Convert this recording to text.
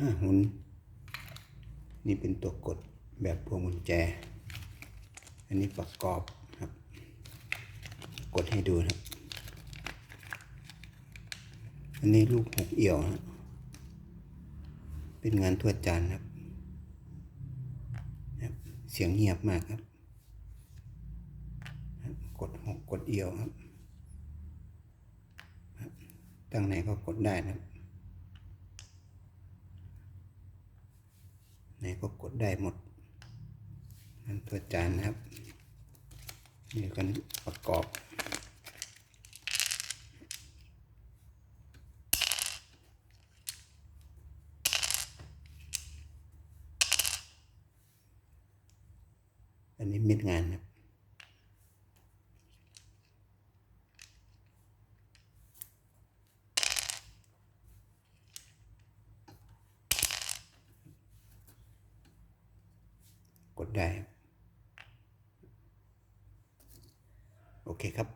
ห้าหุน นี่เป็นตัวกดแบบพวงกุญแจ อันนี้ประกอบครับ กดให้ดูครับ อันนี้ลูกหกเอี่ยวนะเป็นงานทวดจานครับ เสียงเงียบมากครับ กดหกกดเอี่ยวครับครับ ตั้งไหนก็กดได้นะครับ ไหนก็กดได้หมดนั่นตัวจานนะครับนี่กันประกอบอันนี้เม็ดงานนะครับ กดได้ โอเคครับ